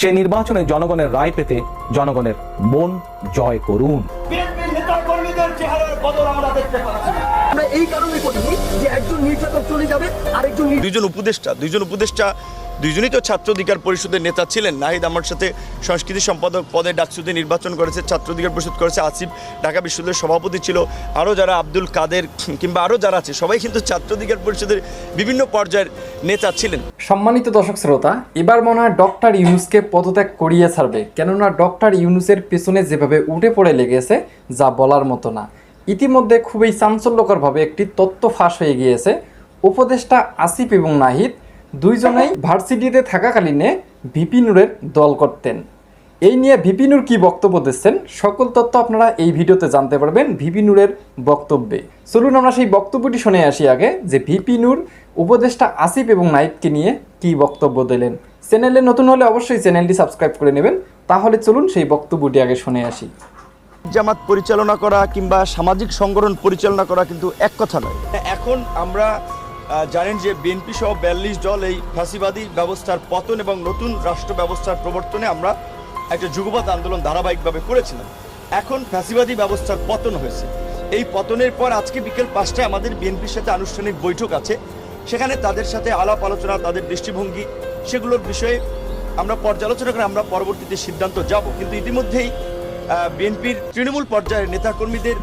সেই নির্বাচনে জনগণের রায় পেতে জনগণের মন জয় করুন। বিএনপির নেতা কর্মীদের চেহারার বদল আমরা দেখতে পাচ্ছি। আমরা এই কারণে করিনি যে একজন নির্যাতক চলে যাবে আরেকজন দুইজন উপদেষ্টা দুইজন উপদেষ্টা দুইজনই তো ছাত্র অধিকার পরিষদের নেতা ছিলেন। নাহিদ আমার সাথে সংস্কৃতি সম্পাদক পদে ডাকসুতে নির্বাচন করেছে ছাত্র অধিকার পরিষদ করেছে, আসিফ ঢাকা বিশ্ববিদ্যালয়ের সভাপতি ছিল, আরও যারা আব্দুল কাদের কিংবা আরও যারা আছে, সবাই কিন্তু ছাত্র অধিকার পরিষদের বিভিন্ন পর্যায়ের নেতা ছিলেন। সম্মানিত দর্শক শ্রোতা, এবার মনে হয় ডক্টর ইউনুসকে পদত্যাগ করিয়ে ছাড়বে, কেননা ডক্টর ইউনুসের পেছনে যেভাবে উঠে পড়ে লেগেছে, যা বলার মতো না। ইতিমধ্যে খুবই চাঞ্চল্যকরভাবে একটি তথ্য ফাঁস হয়ে গিয়েছে। উপদেষ্টা আসিফ এবং নাহিদ দুইজনেই ভার্সিটিতে থাকাকালীনে ভিপি নূরের দল করতেন। এই নিয়ে ভিপি নূর কী বক্তব্য দিচ্ছেন সকল তথ্য আপনারা এই ভিডিওতে জানতে পারবেন ভিপি নূরের বক্তব্যে। চলুন আমরা সেই বক্তব্যটি শুনে আসি আগে যে ভিপি নূর উপদেষ্টা আসিফ এবং নাইককে নিয়ে কী বক্তব্য দিলেন। চ্যানেলে নতুন হলে অবশ্যই চ্যানেলটি সাবস্ক্রাইব করে নেবেন। তাহলে চলুন সেই বক্তব্যটি আগে শুনে আসি। জামাত পরিচালনা করা কিংবা সামাজিক সংগঠন পরিচালনা করা কিন্তু এক কথা নয়। এখন আমরা জানেন যে বিএনপি সহ বিয়াল্লিশ দল এই ফাঁসিবাদী ব্যবস্থার পতন এবং নতুন রাষ্ট্র ব্যবস্থার প্রবর্তনে আমরা একটা যুগপৎ আন্দোলন ধারাবাহিকভাবে করেছিলাম। এখন ফ্যাসিবাদী ব্যবস্থার পতন হয়েছে। এই পতনের পর আজকে বিকেল পাঁচটায় আমাদের বিএনপির সাথে আনুষ্ঠানিক বৈঠক আছে। সেখানে তাদের সাথে আলাপ আলোচনা, তাদের দৃষ্টিভঙ্গি সেগুলোর বিষয়ে আমরা পর্যালোচনা করে আমরা পরবর্তীতে সিদ্ধান্ত যাব। কিন্তু ইতিমধ্যেই বিএনপির তৃণমূল পর্যায়ের নেতাকর্মীদের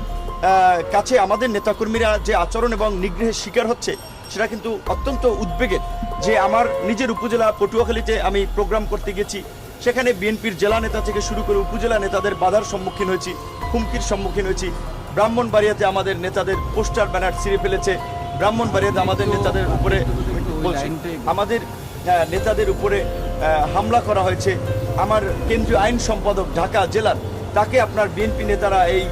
কাছে আমাদের নেতাকর্মীরা যে আচরণ এবং নিগ্রহের শিকার হচ্ছে সেটা কিন্তু অত্যন্ত উদ্বেগের যে আমার নিজের উপজেলা পটুয়াখালীতে আমি প্রোগ্রাম করতে গেছি। সেখানে বিএনপির জেলা নেতা থেকে শুরু করে উপজেলা নেতাদের বাধার সম্মুখীন হয়েছি, হুমকির সম্মুখীন হয়েছি। ব্রাহ্মণবাড়িয়াতে আমাদের নেতাদের পোস্টার, ব্যানার ছিঁড়ে ফেলেছে। ব্রাহ্মণবাড়িয়াতে আমাদের নেতাদের উপরে আমাদের নেতাদের উপরে হামলা করা হয়েছে। আমার কেন্দ্রীয় আইন সম্পাদক ঢাকা জেলার, তাকে আপনার বিএনপি নেতারা এই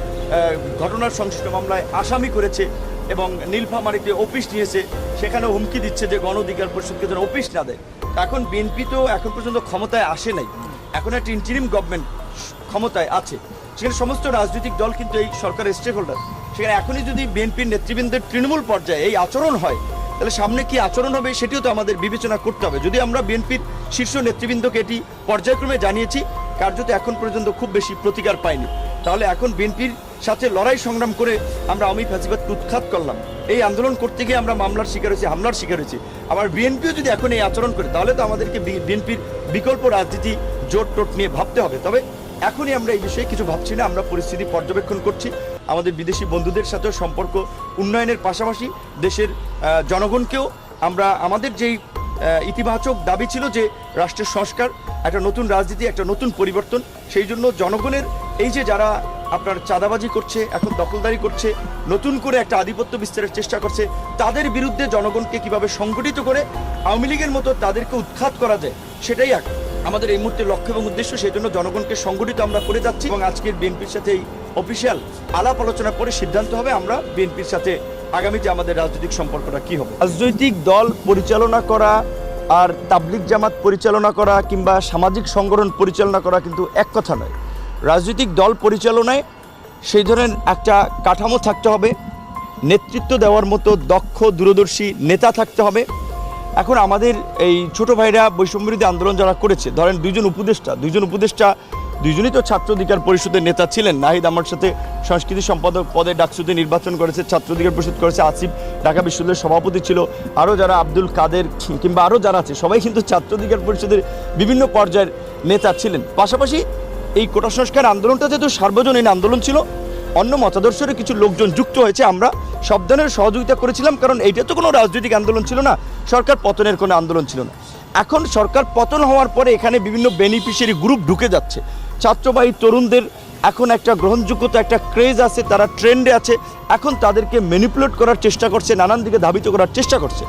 ঘটনার সংশ্লিষ্ট মামলায় আসামি করেছে। এবং নীলফামারীতে অফিস নিয়েছে সেখানে হুমকি দিচ্ছে যে গণ অধিকার পরিষদকে যেন অফিস না দেয়। এখন বিএনপি তো এখন পর্যন্ত ক্ষমতায় আসে নাই। এখন একটা ইন্টারিম গভর্নমেন্ট ক্ষমতায় আছে। সেখানে সমস্ত রাজনৈতিক দল কিন্তু এই সরকারের স্টেক হোল্ডার সেখানে এখনই যদি বিএনপির নেতৃবৃন্দের তৃণমূল পর্যায়ে এই আচরণ হয়, তাহলে সামনে কি আচরণ হবে সেটিও তো আমাদের বিবেচনা করতে হবে। যদি আমরা বিএনপির শীর্ষ নেতৃবৃন্দকে এটি পর্যায়ক্রমে জানিয়েছি, কার্যত এখন পর্যন্ত খুব বেশি প্রতিকার পাইনি। তাহলে এখন বিএনপির সাথে লড়াই সংগ্রাম করে আমরা অমিত ফাঁসিবাদকে উৎখাত করলাম। এই আন্দোলন করতে গিয়ে আমরা মামলার শিকার হয়েছি, হামলার শিকার হয়েছি। আবার বিএনপিও যদি এখন এই আচরণ করে, তাহলে তো আমাদেরকে বিএনপির বিকল্প রাজনীতি জোট টোট নিয়ে ভাবতে হবে। তবে এখনই আমরা এই বিষয়ে কিছু ভাবছি না, আমরা পরিস্থিতি পর্যবেক্ষণ করছি। আমাদের বিদেশি বন্ধুদের সাথেও সম্পর্ক উন্নয়নের পাশাপাশি দেশের জনগণকেও আমরা, আমাদের যেই ইতিবাচক দাবি ছিল যে রাষ্ট্রের সংস্কার, একটা নতুন রাজনীতি, একটা নতুন পরিবর্তন, সেই জন্য জনগণের এই যে যারা আপনার চাঁদাবাজি করছে, এখন দখলদারি করছে, নতুন করে একটা আধিপত্য বিস্তারের চেষ্টা করছে, তাদের বিরুদ্ধে জনগণকে কীভাবে সংগঠিত করে আওয়ামী লীগের মতো তাদেরকে উৎখাত করা যায়, সেটাই এক। আমাদের এই মুহূর্তে লক্ষ্য এবং উদ্দেশ্য, সেই জন্য জনগণকে সংগঠিত আমরা করে যাচ্ছি এবং আজকের বিএনপির সাথে এই অফিসিয়াল আলাপ আলোচনা করে সিদ্ধান্ত হবে আমরা বিএনপির সাথে আগামীতে আমাদের রাজনৈতিক সম্পর্কটা কি হবে। রাজনৈতিক দল পরিচালনা করা আর তাবলিক জামাত পরিচালনা করা কিংবা সামাজিক সংগঠন পরিচালনা করা কিন্তু এক কথা নয়। রাজনৈতিক দল পরিচালনায় সেই ধরনের একটা কাঠামো থাকতে হবে, নেতৃত্ব দেওয়ার মতো দক্ষ, দূরদর্শী নেতা থাকতে হবে। এখন আমাদের এই ছোট ভাইরা বৈষম্যবিরোধী আন্দোলন যারা করেছে, ধরেন দুইজন উপদেষ্টা দুইজন উপদেষ্টা দুইজনই তো ছাত্র অধিকার পরিষদের নেতা ছিলেন। নাহিদ আমার সাথে সংস্কৃতি সম্পাদক পদে ডাকসুতে নির্বাচন করেছে, ছাত্র অধিকার পরিষদ করেছে, আসিফ ঢাকা বিশ্ববিদ্যালয়ের সভাপতি ছিল, আরও যারা আব্দুল কাদের কিংবা আরও যারা আছে, সবাই কিন্তু ছাত্র অধিকার পরিষদের বিভিন্ন পর্যায়ের নেতা ছিলেন। পাশাপাশি এই কোটা সংস্কার আন্দোলনটা যেহেতু সার্বজনীন আন্দোলন ছিল, অন্য মতাদর্শের কিছু লোকজন যুক্ত হয়েছে, আমরা সব ধরনের সহযোগিতা করেছিলাম, কারণ এইটা তো কোনো রাজনৈতিক আন্দোলন ছিল না, সরকার পতনের কোনো আন্দোলন ছিল না। এখন সরকার পতন হওয়ার পরে এখানে বিভিন্ন বেনিফিশিয়ারি গ্রুপ ঢুকে যাচ্ছে। ছাত্রবাহী তরুণদের এখন একটা গ্রহণযোগ্যতা, একটা ক্রেজ আছে, তারা ট্রেন্ডে আছে, এখন তাদেরকে ম্যানিপুলেট করার চেষ্টা করছে, নানান দিকে ধাবিত করার চেষ্টা করছে।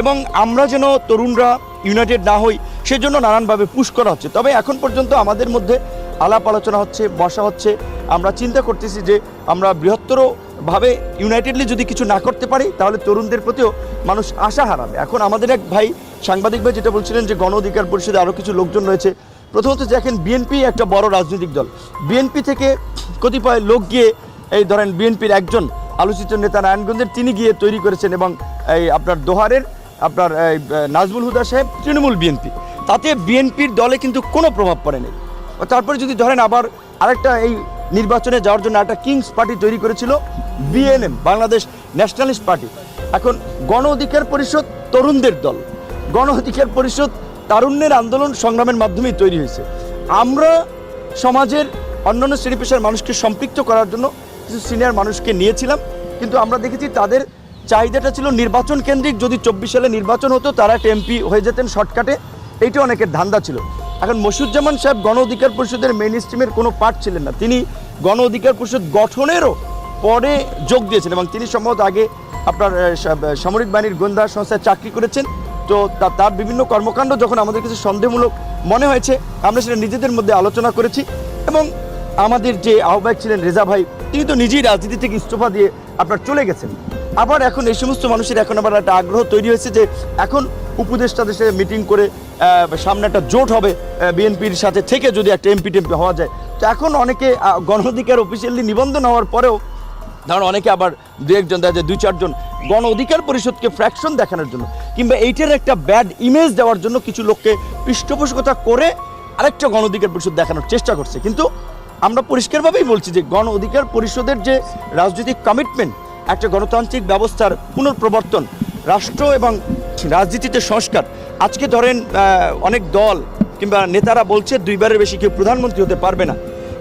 এবং আমরা যেন তরুণরা ইউনাইটেড না হই, সেজন্য নানানভাবে পুশ করা হচ্ছে। তবে এখন পর্যন্ত আমাদের মধ্যে আলাপ আলোচনা হচ্ছে, বসা হচ্ছে। আমরা চিন্তা করতেছি যে আমরা বৃহত্তরভাবে ইউনাইটেডলি যদি কিছু না করতে পারি, তাহলে তরুণদের প্রতিও মানুষ আশা হারাবে। এখন আমাদের এক ভাই, সাংবাদিক ভাই যেটা বলছিলেন যে গণ অধিকার পরিষদে আরও কিছু লোকজন রয়েছে, প্রথমত দেখেন বিএনপি একটা বড় রাজনৈতিক দল। বিএনপি থেকে কতিপয় লোক গিয়ে এই ধরেন বিএনপির একজন আলোচিত নেতা নারায়ণগঞ্জের তিনি গিয়ে তৈরি করেছেন এবং এই আপনার দোহারের আপনার নাজমুল হুদা সাহেব, তৃণমূল বিএনপি। তাতে বিএনপির দলে কিন্তু কোনো প্রভাব পড়েনি। তারপরে যদি ধরেন আবার আরেকটা এই নির্বাচনে যাওয়ার জন্য একটা কিংস পার্টি তৈরি করেছিল, বিএনএম, বাংলাদেশ ন্যাশনালিস্ট পার্টি। এখন গণ অধিকার পরিষদ তরুণদের দল। গণ অধিকার পরিষদ তারুণ্যের আন্দোলন সংগ্রামের মাধ্যমেই তৈরি হয়েছে। আমরা সমাজের অন্যান্য শ্রেণি পেশার মানুষকে সম্পৃক্ত করার জন্য কিছু সিনিয়র মানুষকে নিয়েছিলাম, কিন্তু আমরা দেখেছি তাদের চাহিদাটা ছিল নির্বাচন কেন্দ্রিক। যদি চব্বিশ সালে নির্বাচন হতো, তারা একটা এমপি হয়ে যেতেন শর্টকাটে। এইটা অনেকের ধান্দা ছিল। এখন মসিউজ্জামান সাহেব গণ অধিকার পরিষদের মেইন স্ট্রিমের কোনো পার্ট ছিলেন না। তিনি গণ অধিকার পরিষদ গঠনেরও পরে যোগ দিয়েছেন এবং তিনি সম্ভবত আগে আপনার সামরিক বাহিনীর গোয়েন্দা সংস্থায় চাকরি করেছেন। তো, তার বিভিন্ন কর্মকাণ্ড যখন আমাদের কাছে সন্দেহমূলক মনে হয়েছে, আমরা সেটা নিজেদের মধ্যে আলোচনা করেছি। এবং আমাদের যে আহ্বায়ক ছিলেন রেজা ভাই, তিনি তো নিজেই রাজনীতি থেকে ইস্তফা দিয়ে আপনার চলে গেছেন। আবার এখন এই সমস্ত মানুষের এখন আবার একটা আগ্রহ তৈরি হয়েছে যে এখন উপদেষ্টাদের সাথে মিটিং করে সামনে একটা জোট হবে বিএনপির সাথে থেকে যদি একটা এমপি টেম্পি হওয়া যায়। তো এখন অনেকে আহ, গণ অধিকার অফিসিয়ালি নিবন্ধন হওয়ার পরেও ধরুন অনেকে আবার দু একজন দেখা যায় দুই চারজন গণ অধিকার পরিষদকে ফ্র্যাকশন দেখানোর জন্য কিংবা এইটার একটা ব্যাড ইমেজ দেওয়ার জন্য কিছু লোককে পৃষ্ঠপোষকতা করে আরেকটা গণ অধিকার পরিষদ দেখানোর চেষ্টা করছে। কিন্তু আমরা পরিষ্কারভাবেই বলছি যে গণ অধিকার পরিষদের যে রাজনৈতিক কমিটমেন্ট একটা গণতান্ত্রিক ব্যবস্থার পুনঃপ্রবর্তন রাষ্ট্র এবং রাজনীতিতে সংস্কার। আজকে ধরেন অনেক দল কিংবা নেতারা বলছে দুইবারের বেশি কেউ প্রধানমন্ত্রী হতে পারবে না।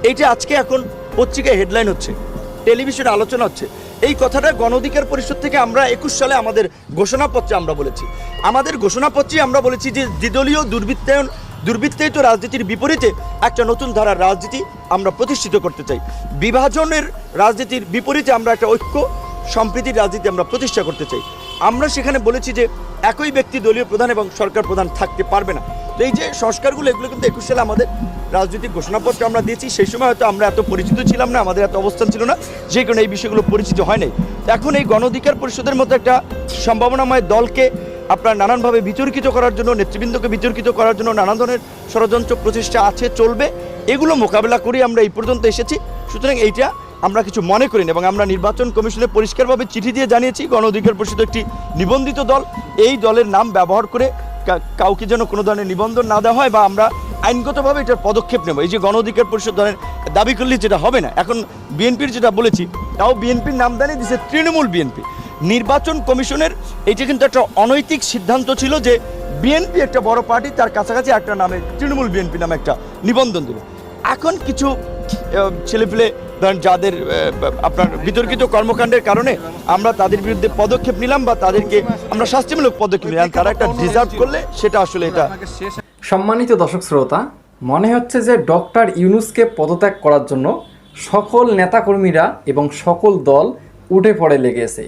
এইটা আজকে এখন পত্রিকায় হেডলাইন হচ্ছে টেলিভিশনে আলোচনা হচ্ছে। এই কথাটা গণ অধিকার পরিষদ থেকে আমরা একুশ সালে আমাদের ঘোষণাপত্রে আমরা বলেছি। আমাদের ঘোষণাপত্রে আমরা বলেছি যে দ্বিদলীয় দুর্বৃত্তায়ন দুর্বৃত্তায়িত রাজনীতির বিপরীতে একটা নতুন ধারার রাজনীতি আমরা প্রতিষ্ঠিত করতে চাই। বিভাজনের রাজনীতির বিপরীতে আমরা একটা ঐক্য সম্প্রীতির রাজনীতি আমরা প্রতিষ্ঠা করতে চাই। আমরা সেখানে বলেছি যে একই ব্যক্তি দলীয় প্রধান এবং সরকার প্রধান থাকতে পারবে না। তো এই যে সংস্কারগুলো, এগুলো কিন্তু একুশ সালে আমাদের রাজনৈতিক ঘোষণাপত্র আমরা দিয়েছি, সেই সময় হয়তো আমরা এত পরিচিত ছিলাম না, আমাদের এত অবস্থান ছিল না, যে কারণে এই বিষয়গুলো পরিচিত হয় নাই। এখন এই গণ অধিকার পরিষদের মতো একটা সম্ভাবনাময় দলকে আপনার নানানভাবে বিতর্কিত করার জন্য, নেতৃবৃন্দকে বিতর্কিত করার জন্য নানান ধরনের ষড়যন্ত্র প্রচেষ্টা আছে, চলবে। এগুলো মোকাবেলা করে আমরা এই পর্যন্ত এসেছি। সুতরাং এইটা আমরা কিছু মনে করি না এবং আমরা নির্বাচন কমিশনে পরিষ্কারভাবে চিঠি দিয়ে জানিয়েছি, গণ অধিকার পরিষদ একটি নিবন্ধিত দল। এই দলের নাম ব্যবহার করে কাউকে যেন কোনো ধরনের নিবন্ধন না দেওয়া হয় বা আমরা আইনগতভাবে এটার পদক্ষেপ নেব। এই যে গণ অধিকার পরিষদ ধরেন দাবি করলে যেটা হবে না, এখন বিএনপির যেটা বলেছি, তাও বিএনপির নাম দানি দিছে তৃণমূল বিএনপি। নির্বাচন কমিশনের এইটা কিন্তু একটা অনৈতিক সিদ্ধান্ত ছিল যে বিএনপি একটা বড় পার্টি তার কাছাকাছি একটা নামে তৃণমূল বিএনপি নামে একটা নিবন্ধন দিল। এখন কিছু ছেলেপিলে ধরেন যাদের আপনার বিতর্কিত কর্মকাণ্ডের কারণে আমরা তাদের বিরুদ্ধে পদক্ষেপ নিলাম বা তাদেরকে আমরা শাস্তিমূলক পদক্ষেপ নিলাম তারা একটা ডিজার্ভ করলে সেটা আসলে এটা সম্মানিত দর্শক শ্রোতা মনে হচ্ছে যে ডক্টর ইউনুসকে পদত্যাগ করার জন্য সকল নেতাকর্মীরা এবং সকল দল উঠে পড়ে লেগেছে।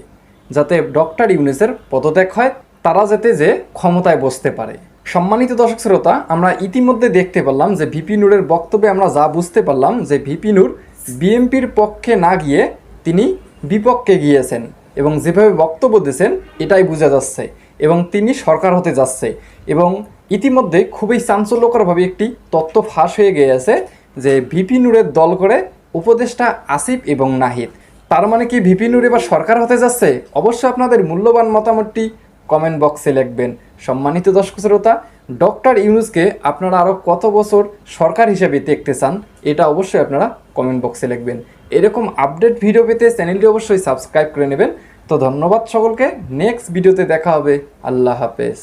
যাতে ডক্টর ইউনুসের পদত্যাগ হয়, তারা যাতে যে ক্ষমতায় বসতে পারে। সম্মানিত দর্শক শ্রোতা, আমরা ইতিমধ্যে দেখতে পারলাম যে ভিপি নূরের বক্তব্যে আমরা যা বুঝতে পারলাম যে ভিপি নূর বিএনপির পক্ষে না গিয়ে তিনি বিপক্ষে গিয়েছেন এবং যেভাবে বক্তব্য দিয়েছেন, এটাই বোঝা যাচ্ছে এবং তিনি সরকার হতে যাচ্ছে এবং ইতিমধ্যে খুবই চাঞ্চল্যকরভাবে একটি তথ্য ফাঁস হয়ে গিয়েছে যে ভিপি নূরের দল করে উপদেষ্টা আসিফ এবং নাহিদ। তার মানে কি ভিপি নূর এবার সরকার হতে যাচ্ছে? অবশ্যই আপনাদের মূল্যবান মতামতটি কমেন্ট বক্সে লিখবেন। সম্মানিত দর্শক শ্রোতা, ডক্টর ইউনুসকে আপনারা আরও কত বছর সরকার হিসেবে দেখতে চান, এটা অবশ্যই আপনারা কমেন্ট বক্সে লিখবেন। এরকম আপডেট ভিডিও পেতে চ্যানেলটি অবশ্যই সাবস্ক্রাইব করে নেবেন। তো ধন্যবাদ সকলকে, নেক্সট ভিডিওতে দেখা হবে। আল্লাহ হাফেজ।